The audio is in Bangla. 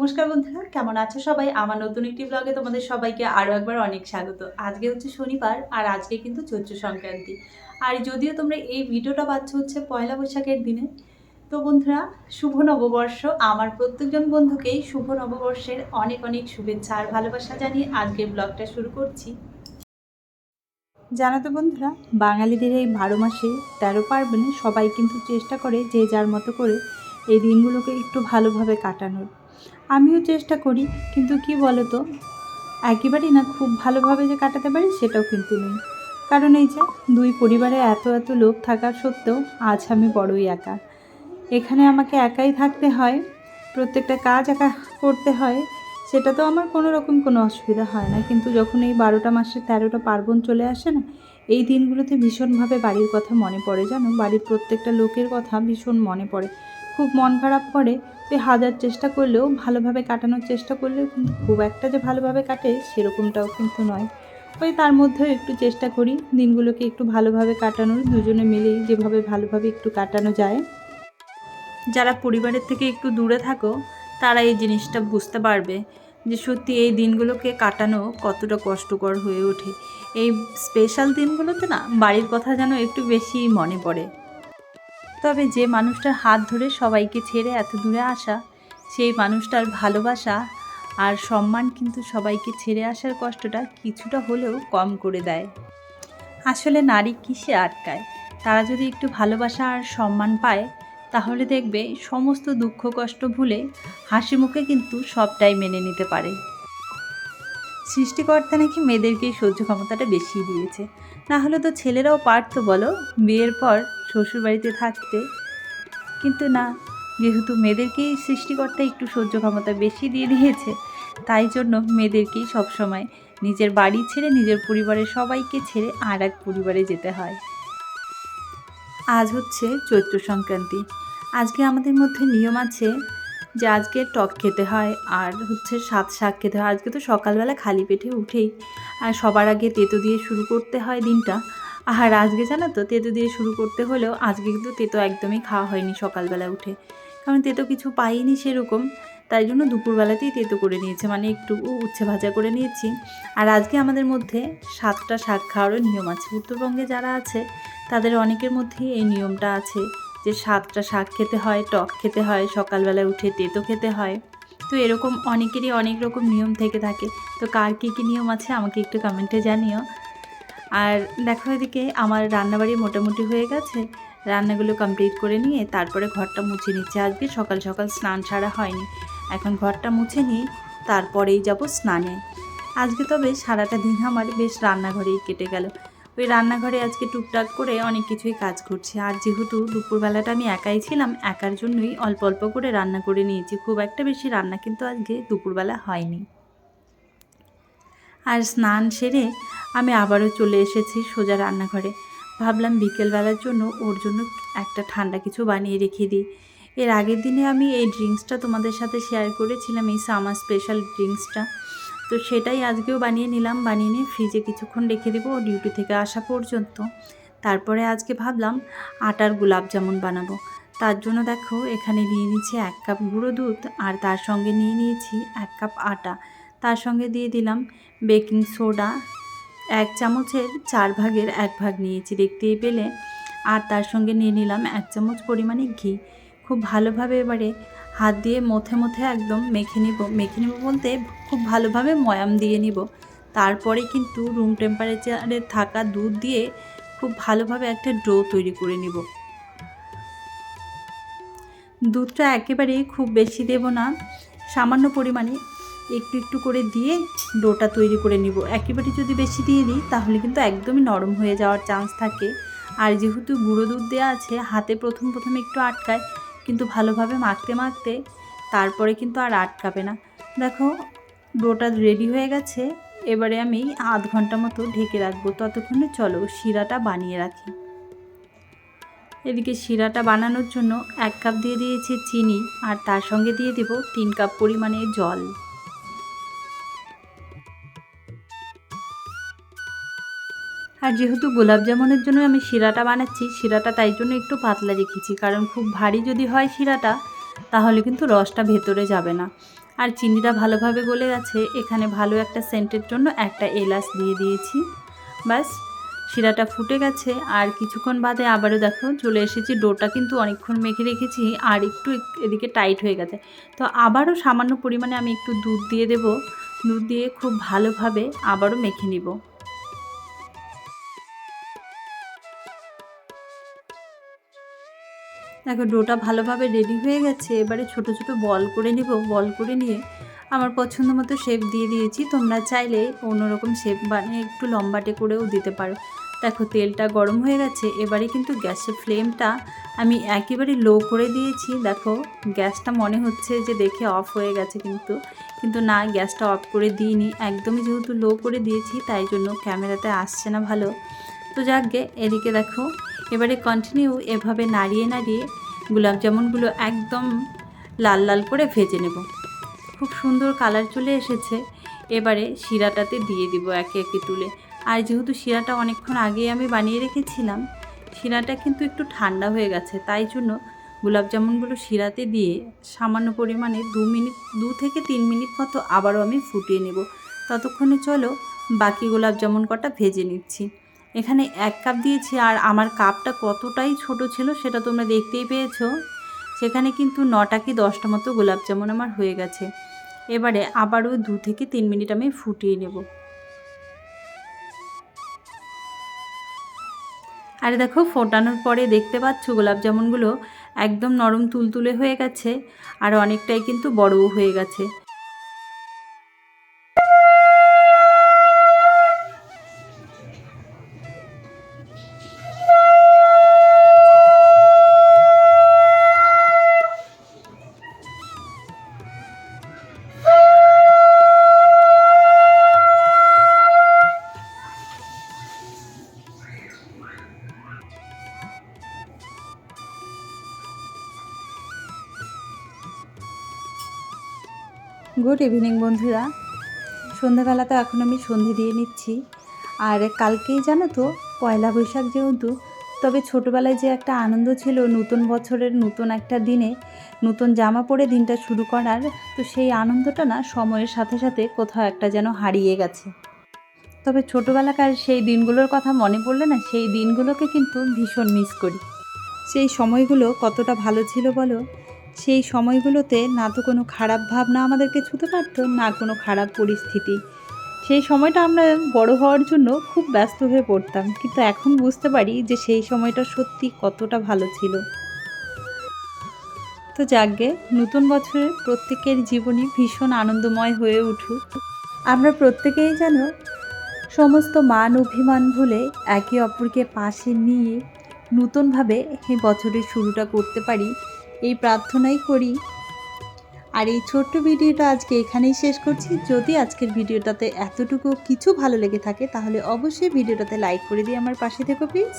নমস্কার বন্ধুরা, কেমন আছো সবাই? আমার নতুন একটি ব্লগে তোমাদের সবাইকে আরও একবার অনেক স্বাগত। আজকে হচ্ছে শনিবার আর আজকে কিন্তু চৈত্র সংক্রান্তি। আর যদিও তোমরা এই ভিডিওটা পাচ্ছ হচ্ছে পয়লা বৈশাখের দিনে, তো বন্ধুরা, শুভ নববর্ষ। আমার প্রত্যেকজন বন্ধুকেই শুভ নববর্ষের অনেক অনেক শুভেচ্ছা আর ভালোবাসা জানিয়ে আজকের ব্লগটা শুরু করছি। জানো তো বন্ধুরা, বাঙালিদের এই বারো মাসে তেরো পার্বণে সবাই কিন্তু চেষ্টা করে যে যার মতো করে এই দিনগুলোকে একটু ভালোভাবে কাটানোর। আমিও চেষ্টা করি, কিন্তু কি বলো তো একেবারেই না, খুব ভালোভাবে যে কাটাতে পারি সেটাও কিন্তু নেই। কারণ এই যে, দুই পরিবারে এত এত লোক থাকার সত্ত্বেও আজ আমি বড়ই একা। এখানে আমাকে একাই থাকতে হয়, প্রত্যেকটা কাজ একা করতে হয়, সেটা তো আমার কোনো রকম কোনো অসুবিধা হয় না। কিন্তু যখন এই বারোটা মাসে তেরোটা পার্বণ চলে আসে না, এই দিনগুলোতে ভীষণভাবে বাড়ির কথা মনে পড়ে, জানো? বাড়ির প্রত্যেকটা লোকের কথা ভীষণ মনে পড়ে। খুব মন খারাপ করে তুই হাজার চেষ্টা করলেও, ভালোভাবে কাটানোর চেষ্টা করলেও কিন্তু খুব একটা যে ভালোভাবে কাটে সেরকমটাও কিন্তু নয়। ওই তার মধ্যেও একটু চেষ্টা করি দিনগুলোকে একটু ভালোভাবে কাটানোর, দুজনে মিলেই যেভাবে ভালোভাবে একটু কাটানো যায়। যারা পরিবারের থেকে একটু দূরে থাকো, তারা এই জিনিসটা বুঝতে পারবে যে সত্যি এই দিনগুলোকে কাটানো কতটা কষ্টকর হয়ে ওঠে। এই স্পেশাল দিনগুলোতে না, বাড়ির কথা যেন একটু বেশি মনে পড়ে। তবে যে মানুষটার হাত ধরে সবাইকে ছেড়ে এত দূরে আসা, সেই মানুষটার ভালোবাসা আর সম্মান কিন্তু সবাইকে ছেড়ে আসার কষ্টটা কিছুটা হলেও কম করে দেয়। আসলে নারী কিসে আটকায়? তারা যদি একটু ভালোবাসা আর সম্মান পায়, তাহলে দেখবে সমস্ত দুঃখ কষ্ট ভুলে হাসি মুখে কিন্তু সবটাই মেনে নিতে পারে। সৃষ্টিকর্তা নাকি মেয়েদেরকেই সহ্য ক্ষমতাটা বেশি দিয়েছে। না হলে তো ছেলেরাও পারতো বলো? বিয়ের পর শ্বশুরবাড়িতে থাকতে। কিন্তু না, যেহেতু মেয়েদেরকেই সৃষ্টিকর্তা একটু সহ্য ক্ষমতা বেশি দিয়ে দিয়েছে, তাই জন্য মেয়েদেরকেই সবসময় নিজের বাড়ি ছেড়ে নিজের পরিবারের সবাইকে ছেড়ে আর এক পরিবারে যেতে হয়। আজ হচ্ছে চৈত্র সংক্রান্তি। আজকে আমাদের মধ্যে নিয়ম আছে যে আজকে টক খেতে হয় আর হচ্ছে সাত শাক খেতে হয়। আজকে তো সকালবেলা খালি পেটে উঠেই, আর সবার আগে তেতো দিয়ে শুরু করতে হয় দিনটা। আর আজকে জানো তো তেতো দিয়ে শুরু করতে হলেও আজকে কিন্তু তেতো একদমই খাওয়া হয়নি সকালবেলা উঠে। কারণ তেতো কিছু পাইনি সেরকম, তাই জন্য দুপুরবেলাতেই তেতো করে নিয়েছে। মানে একটু উচ্ছে ভাজা করে নিয়েছি। আর আজকে আমাদের মধ্যে সাতটা শাক খাওয়ারও নিয়ম আছে। উত্তরবঙ্গে যারা আছে, তাদের অনেকের মধ্যেই এই নিয়মটা আছে যে সাতটা শাক খেতে হয়, টক খেতে হয় সকালবেলায় উঠে তেতো খেতে হয়। তো এরকম অনেকেরই অনেক রকম নিয়ম থেকে থাকে। তো কার কী কী নিয়ম আছে আমাকে একটু কমেন্টে জানিও। আর দেখো এদিকে আমার রান্নাবাড়ি মোটামুটি হয়ে গেছে। রান্নাগুলো কমপ্লিট করে নিয়ে তারপরে ঘরটা মুছে নিচ্ছে। আজকে সকাল সকাল স্নান ছাড়া হয়নি। এখন ঘরটা মুছে নিয়ে তারপরেই যাব স্নানে। আজকে তবে সারাটা দিন আমার বেশ রান্নাঘরেই কেটে গেল। ওই রান্নাঘরে আজকে টুকটাক করে অনেক কিছুই কাজ করছি। আর যেহেতু দুপুরবেলাটা আমি একাই ছিলাম, একার জন্যই অল্প অল্প করে রান্না করে নিয়েছি। খুব একটা বেশি রান্না কিন্তু আজকে দুপুরবেলা হয়নি। আর স্নান সেরে আমি আবারও চলে এসেছি সোজা রান্নাঘরে। ভাবলাম বিকেলবেলার জন্য ওর জন্য একটা ঠান্ডা কিছু বানিয়ে রেখে দিই। এর আগের দিনে আমি এই ড্রিঙ্কসটা তোমাদের সাথে শেয়ার করেছিলাম, এই সামার স্পেশাল ড্রিঙ্কসটা। তো সেটাই আজকেও বানিয়ে নিলাম, বানিয়ে নিয়ে ফ্রিজে কিছুক্ষণ রেখে দেবো ডিউটি থেকে আসা পর্যন্ত। তারপরে আজকে ভাবলাম আটার গোলাপ জামুন বানাবো। তার জন্য দেখো, এখানে নিয়ে নিয়েছি এক কাপ গুঁড়ো দুধ আর তার সঙ্গে নিয়ে নিয়েছি এক কাপ আটা। তার সঙ্গে দিয়ে দিলাম বেকিং সোডা এক চামচের চার ভাগের এক ভাগ নিয়েছি, দেখতেই পেলে। আর তার সঙ্গে নিয়ে নিলাম এক চামচ পরিমাণে ঘি। খুব ভালোভাবে এবারে হাত দিয়ে মথে মথে একদম মেখে নিব। মেখে নিব বলতে খুব ভালোভাবে ময়াম দিয়ে নিব। তারপরে কিন্তু রুম টেম্পারেচারে থাকা দুধ দিয়ে খুব ভালোভাবে একটা ডো তৈরি করে নিব। দুধটা একেবারে খুব বেশি দেব না, সামান্য পরিমাণে একটু একটু করে দিয়ে ডোটা তৈরি করে নিব। একেবারে যদি বেশি দিয়ে দিই, তাহলে কিন্তু একদমই নরম হয়ে যাওয়ার চান্স থাকে। আর যেহেতু গুঁড়ো দুধ দেওয়া আছে, হাতে প্রথম প্রথম একটু আটকায়, কিন্তু ভালোভাবে মাখতে মাখতে তারপরে কিন্তু আর আটকাবে না। দেখো, ডোটা রেডি হয়ে গেছে। এবারে আমি আধ ঘণ্টা মতো ঢেকে রাখব। ততক্ষণে চলো শিরাটা বানিয়ে রাখি। এদিকে শিরাটা বানানোর জন্য এক কাপ দিয়ে দিয়েছি চিনি, আর তার সঙ্গে দিয়ে দেব তিন কাপ পরিমাণে জল। আর যেহেতু গোলাপ জামুনের জন্য আমি শিরাটা বানাচ্ছি, শিরাটা তাই জন্য একটু পাতলা রেখেছি। কারণ খুব ভারী যদি হয় শিরাটা, তাহলে কিন্তু রসটা ভেতরে যাবে না। আর চিনিটা ভালোভাবে গলে গেছে, এখানে ভালো একটা সেন্টের জন্য একটা এলাচ দিয়ে দিয়েছি। ব্যাস, শিরাটা ফুটে গেছে। আর কিছুক্ষণ বাদে আবারও দেখো, চলে এসেছি ডোটা কিন্তু অনেকক্ষণ মেখে রেখেছি, আর একটু এদিকে টাইট হয়ে গেছে। তো আবারও সামান্য পরিমাণে আমি একটু দুধ দিয়ে দেব। দুধ দিয়ে খুব ভালোভাবে আবারও মেখে নিব। দেখো, ডোটা ভালোভাবে রেডি হয়ে গেছে। এবারে ছোট ছোট বল করে নিব। বল করে নিয়ে আমার পছন্দ মতো শেপ দিয়ে দিয়েছি। তোমরা চাইলে অন্যরকম শেপ বানিয়ে একটু লম্বাটে করেও দিতে পারো। দেখো, তেলটা গরম হয়ে গেছে। এবারে কিন্তু গ্যাসের ফ্লেমটা আমি একেবারে লো করে দিয়েছি। দেখো, গ্যাসটা মনে হচ্ছে যে দেখে অফ হয়ে গেছে কিন্তু। কিন্তু না, গ্যাসটা অফ করে দিইনি। একদমই যেহেতু লো করে দিয়েছি, তাই জন্য ক্যামেরাতে আসছে না ভালো। তো যাকগে এদিকে দেখো। এবারে কন্টিনিউ এভাবে নাড়িয়ে নাড়িয়ে গোলাপ জামুনগুলো একদম লাল লাল করে ভেজে নেব। খুব সুন্দর কালার চলে এসেছে। এবারে শিরাটাতে দিয়ে দিব একে একে তুলে। আর যেহেতু শিরাটা অনেকক্ষণ আগেই আমি বানিয়ে রেখেছিলাম, শিরাটা কিন্তু একটু ঠান্ডা হয়ে গেছে, তাই জন্য গোলাপ জামুনগুলো শিরাতে দিয়ে সামান্য পরিমাণে দু মিনিট, দু থেকে তিন মিনিট মতো আবারও আমি ফুটিয়ে নেব। ততক্ষণে চলো বাকি গোলাপ জামুন কটা ভেজে নিচ্ছি। এখানে এক কাপ দিয়েছি আর আমার কাপটা কতটাই ছোট ছিল সেটা তোমরা দেখতেই পেয়েছ। সেখানে কিন্তু নটা কি দশটা মতো গোলাপ জামুন আমার হয়ে গেছে। এবারে আবারও দু থেকে তিন মিনিট আমি ফুটিয়ে নেব। আর দেখো, ফোটানোর পরে দেখতে পাচ্ছ গোলাপ জামুনগুলো একদম নরম তুলতুলে হয়ে গেছে আর অনেকটাই কিন্তু বড়ও হয়ে গেছে। গুড ইভিনিং বন্ধুরা। সন্ধ্যাবেলা তো এখন আমি সন্ধে দিয়ে নিচ্ছি। আর কালকেই জানো তো, পয়লা বৈশাখ যেহেতু, তবে ছোটোবেলায় যে একটা আনন্দ ছিল নতুন বছরের নতুন একটা দিনে, নতুন জামা পরে দিনটা শুরু করার, তো সেই আনন্দটা না সময়ের সাথে সাথে কোথাও একটা যেন হারিয়ে গেছে। তবে ছোটোবেলাকার সেই দিনগুলোর কথা মনে পড়লে না সেই দিনগুলোকে কিন্তু ভীষণ মিস করি। সেই সময়গুলো কতটা ভালো ছিল বলো? সেই সময়গুলোতে না তো কোনো খারাপ ভাবনা আমাদেরকে ছুতে পারতো, না কোনো খারাপ পরিস্থিতি। সেই সময়টা আমরা বড় হওয়ার জন্য খুব ব্যস্ত হয়ে পড়তাম। কিন্তু এখন বুঝতে পারি যে সেই সময়টা সত্যি কতটা ভালো ছিল। তো যাকগে নতুন বছরে প্রত্যেকের জীবনই ভীষণ আনন্দময় হয়ে উঠুক। আমরা প্রত্যেকেই যেন সমস্ত মান অভিমান ভুলে একে অপরকে পাশে নিয়ে নতুনভাবে এই বছরের শুরুটা করতে পারি। এই প্রার্থনাই করি। আর এই ছোট্ট ভিডিওটা আজকে এখানেই শেষ করছি। যদি আজকের ভিডিওটাতে এতটুকু কিছু ভালো লেগে থাকে, তাহলে অবশ্যই ভিডিওটাতে লাইক করে দিয়ে আমার পাশে থেকো প্লিজ